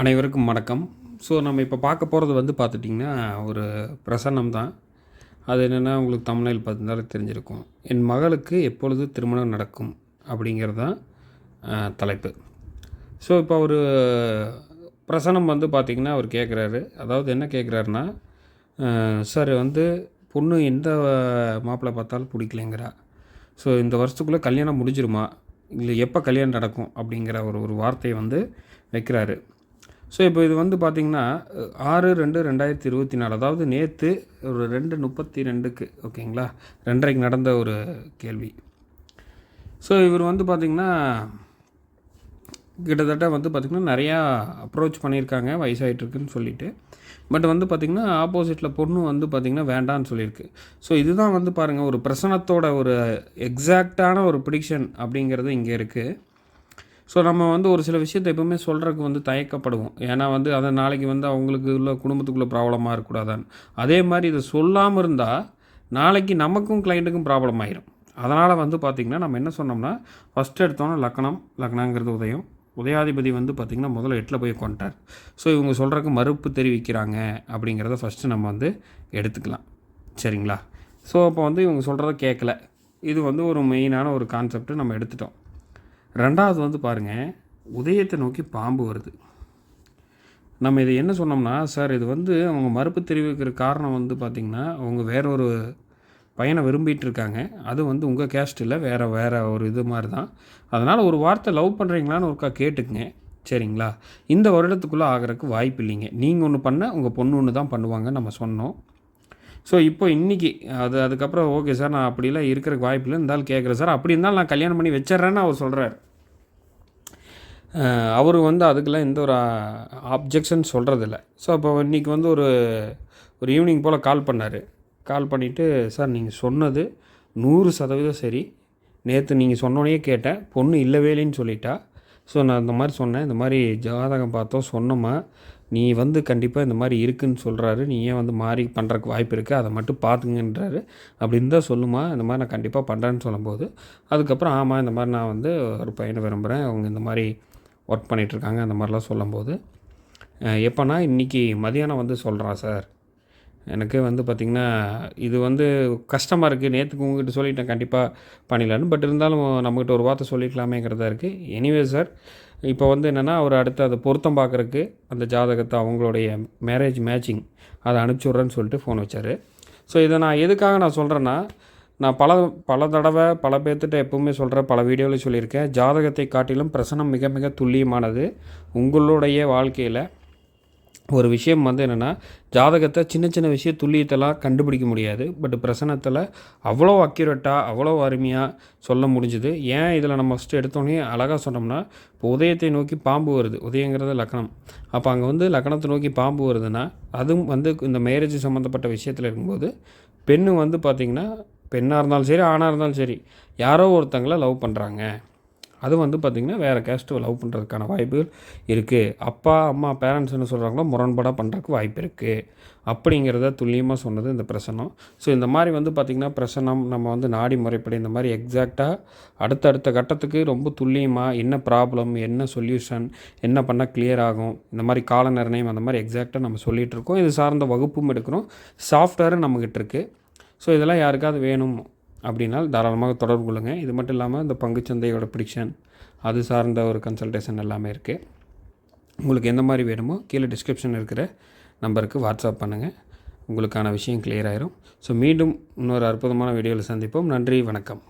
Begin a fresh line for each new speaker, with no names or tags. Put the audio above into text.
அனைவருக்கும் வணக்கம். ஸோ நம்ம இப்போ பார்க்க போகிறது வந்து பார்த்துட்டிங்கன்னா ஒரு பிரசன்னம் தான். அது என்னென்னா உங்களுக்கு தமிழில் பார்த்துருந்தாலும் தெரிஞ்சிருக்கும். என் மகளுக்கு எப்பொழுது திருமணம் நடக்கும் அப்படிங்கிறது தான் தலைப்பு. ஸோ இப்போ ஒரு பிரசனம் வந்து பார்த்திங்கன்னா அவர் கேட்குறாரு அதாவது என்ன கேட்குறாருன்னா சார் வந்து பொண்ணு எந்த மாப்பிள்ளை பார்த்தாலும் பிடிக்கலைங்கிறா. ஸோ இந்த வருஷத்துக்குள்ளே கல்யாணம் முடிஞ்சிருமா? இல்லை எப்போ கல்யாணம் நடக்கும்? அப்படிங்கிற ஒரு ஒரு வார்த்தையை வந்து வைக்கிறாரு. ஸோ இப்போ இது வந்து பார்த்திங்கன்னா ஆறு ரெண்டு ரெண்டாயிரத்தி இருபத்தி நாலு. அதாவது நேற்று ஒரு ரெண்டு முப்பத்தி ரெண்டுக்கு ஓகேங்களா? ரெண்டரைக்கு நடந்த ஒரு கேள்வி. ஸோ இவர் வந்து பார்த்திங்கன்னா கிட்டத்தட்ட வந்து பார்த்திங்கன்னா நிறையா அப்ரோச் பண்ணியிருக்காங்க வயசாகிட்டுருக்குன்னு சொல்லிட்டு. பட் வந்து பார்த்திங்கன்னா ஆப்போசிட்டில் பொண்ணு வந்து பார்த்திங்கன்னா வேண்டான்னு சொல்லியிருக்கு. ஸோ இதுதான் வந்து பாருங்கள் ஒரு பிரசனத்தோட ஒரு எக்ஸாக்டான ஒரு ப்ரிடிக்ஷன் அப்படிங்கிறது இங்கே இருக்குது ஸோ நம்ம வந்து ஒரு சில விஷயத்தை எப்பவுமே சொல்கிறதுக்கு வந்து தயக்கப்படுவோம். ஏன்னா வந்து அதை நாளைக்கு வந்து அவங்களுக்கு உள்ள குடும்பத்துக்குள்ளே ப்ராப்ளமாக இருக்கக்கூடாதான்னு. அதே மாதிரி இதை சொல்லாமல் இருந்தால் நாளைக்கு நமக்கும் கிளைண்ட்டுக்கும் ப்ராப்ளம் ஆயிரும். அதனால் வந்து பார்த்திங்கன்னா நம்ம என்ன சொன்னோம்னா ஃபஸ்ட் எடுத்தோன்னே லக்னம் லக்னங்கிறது உதயம். உதயாதிபதி வந்து பார்த்திங்கன்னா முதல்ல எட்டில் போய் கொண்டார் ஸோ இவங்க சொல்கிறதுக்கு மறுப்பு தெரிவிக்கிறாங்க அப்படிங்கிறத ஃபஸ்ட்டு நம்ம வந்து எடுத்துக்கலாம். சரிங்களா? ஸோ அப்போ வந்து இவங்க சொல்கிறத கேட்கல இது வந்து ஒரு மெயினான ஒரு கான்செப்ட் நம்ம எடுத்துட்டோம். ரெண்டாவது வந்து பாருங்கள் உதயத்தை நோக்கி பாம்பு வருது. நம்ம இதை என்ன சொன்னோம்னா சார் இது வந்து அவங்க மறுப்பு தெரிவிக்கிற காரணம் வந்து பார்த்திங்கன்னா அவங்க வேற ஒரு பையனை விரும்பிட்டு இருக்காங்க. அது வந்து உங்கள் கேஸ்ட் இல்லை வேறு வேறு ஒரு இது மாதிரி தான் அதனால் ஒரு வார்த்தை லவ் பண்ணுறீங்களான்னு ஒருக்கா கேட்டுக்குங்க. சரிங்களா? இந்த வருடத்துக்குள்ளே ஆகிறதுக்கு வாய்ப்பு இல்லைங்க. நீங்கள் ஒன்று பண்ண உங்கள் பொண்ணு ஒன்று தான் பண்ணுவாங்க நம்ம சொன்னோம். ஸோ இப்போ இன்றைக்கி அது அதுக்கப்புறம் ஓகே சார் நான் அப்படிலாம் இருக்கிறக்கு வாய்ப்பு இல்லை இருந்தாலும் கேட்குறேன் சார் அப்படி இருந்தாலும் நான் கல்யாணம் பண்ணி வச்சிட்றேன்னு அவர் சொல்கிறார் அவர் வந்து அதுக்கெல்லாம் எந்த ஒரு ஆப்ஜெக்ஷன் சொல்கிறதில்ல ஸோ அப்போ இன்றைக்கி வந்து ஒரு ஒரு ஈவினிங் போல் கால் பண்ணார். கால் பண்ணிவிட்டு சார் நீங்கள் சொன்னது நூறு சதவீதம் சரி. நேற்று நீங்கள் சொன்னோடனே கேட்டேன். பொண்ணு இல்லவே இல்லைன்னு சொல்லிட்டா. ஸோ நான் இந்த மாதிரி சொன்னேன். இந்த மாதிரி ஜாதகம் பார்த்தோம் சொன்னோமா? நீ வந்து கண்டிப்பாக இந்த மாதிரி இருக்குன்னு சொல்கிறாரு நீ ஏன் வந்து மாறி பண்ணுறக்கு வாய்ப்பு இருக்குது அதை மட்டும் பார்த்துங்கன்றாரு. அப்படின்னு தான் சொல்லுமா. இந்த மாதிரி நான் கண்டிப்பாக பண்ணுறேன்னு சொல்லும்போது அதுக்கப்புறம் ஆமாம் இந்த மாதிரி நான் வந்து ஒரு பையனை விரும்புகிறேன் அவங்க இந்த மாதிரி ஒர்க் பண்ணிகிட்ருக்காங்க அந்த மாதிரிலாம் சொல்லும்போது எப்போனா இன்றைக்கி மதியானம் வந்து சொல்கிறான் சார். எனக்கு வந்து பார்த்திங்கன்னா இது வந்து கஷ்டமாக இருக்குது நேற்றுக்கு உங்ககிட்ட சொல்லிட்டேன். கண்டிப்பாக பண்ணிடலான்னு பட் இருந்தாலும் நம்மகிட்ட ஒரு வார்த்தை சொல்லிக்கலாமேங்கிறதா இருக்குது எனிவே சார் இப்போ வந்து என்னென்னா அவர் அடுத்து அதை பொருத்தம் பார்க்குறக்கு அந்த ஜாதகத்தை அவங்களுடைய மேரேஜ் மேட்சிங் அதை அனுப்பிச்சி விட்றேன்னு சொல்லிட்டு ஃபோன் வச்சார். ஸோ இதை நான் எதுக்காக நான் சொல்கிறேன்னா நான் பல பல தடவை பல பேர்த்திட்ட எப்பவுமே சொல்கிற பல வீடியோவில் சொல்லியிருக்கேன். ஜாதகத்தை காட்டிலும் பிரசனம் மிக மிக துல்லியமானது. உங்களுடைய வாழ்க்கையில் ஒரு விஷயம் வந்து என்னென்னா ஜாதகத்தை சின்ன சின்ன விஷய துல்லியத்தெல்லாம் கண்டுபிடிக்க முடியாது. பட் பிரசனத்தில் அவ்வளோ அக்யூரேட்டாக அவ்வளோ அருமையாக சொல்ல முடிஞ்சுது. ஏன் இதில் நம்ம ஃபஸ்ட்டு எடுத்தோன்னே அழகாக சொன்னோம்னா இப்போ உதயத்தை நோக்கி பாம்பு வருது. உதயங்கிறது லக்கணம். அப்போ அங்கே வந்து லக்கணத்தை நோக்கி பாம்பு வருதுன்னா அதுவும் வந்து இந்த மேரேஜ் சம்மந்தப்பட்ட விஷயத்தில் இருக்கும்போது பெண்ணு வந்து பார்த்திங்கன்னா பெண்ணாக இருந்தாலும் சரி ஆணாக இருந்தாலும் சரி யாரோ ஒருத்தங்களை லவ் பண்ணுறாங்க அது வந்து பார்த்திங்கன்னா வேறு கேஸ்ட்டு லவ் பண்ணுறதுக்கான வாய்ப்புகள் இருக்குது அப்பா அம்மா பேரண்ட்ஸ் என்ன சொல்கிறாங்களோ முரண்பாடாக பண்ணுறதுக்கு வாய்ப்பு இருக்குது அப்படிங்கிறத துல்லியமாக சொன்னது இந்த பிரசனம். ஸோ இந்த மாதிரி வந்து பார்த்திங்கன்னா பிரசனம் நம்ம வந்து நாடி முறைப்படி இந்த மாதிரி எக்ஸாக்டாக அடுத்தடுத்த கட்டத்துக்கு ரொம்ப துல்லியமாக என்ன ப்ராப்ளம் என்ன சொல்யூஷன் என்ன பண்ணால் கிளியர் ஆகும் இந்த மாதிரி கால நிர்ணயம் அந்த மாதிரி எக்ஸாக்டாக நம்ம சொல்லிகிட்டு இருக்கோம். இது சார்ந்த வகுப்பும் எடுக்கிறோம். சாஃப்ட்வேரும் நம்மக்கிட்ட இருக்குது ஸோ இதெல்லாம் யாருக்காவது வேணும்? அப்படின்னா தாராளமாக தொடர்பு கொள்ளுங்கள் இது மட்டும் இல்லாமல் இந்த பங்குச்சந்தையோட ப்ரிடிக்ஷன் அது சார்ந்த ஒரு கன்சல்டேஷன் எல்லாமே இருக்குது உங்களுக்கு எந்த மாதிரி வேணுமோ கீழே டிஸ்கிரிப்ஷன் இருக்கிற நம்பருக்கு வாட்ஸ்அப் பண்ணுங்கள் உங்களுக்கான விஷயம் கிளியர் ஆயிரும். ஸோ மீண்டும் இன்னொரு அற்புதமான வீடியோவில் சந்திப்போம். நன்றி வணக்கம்.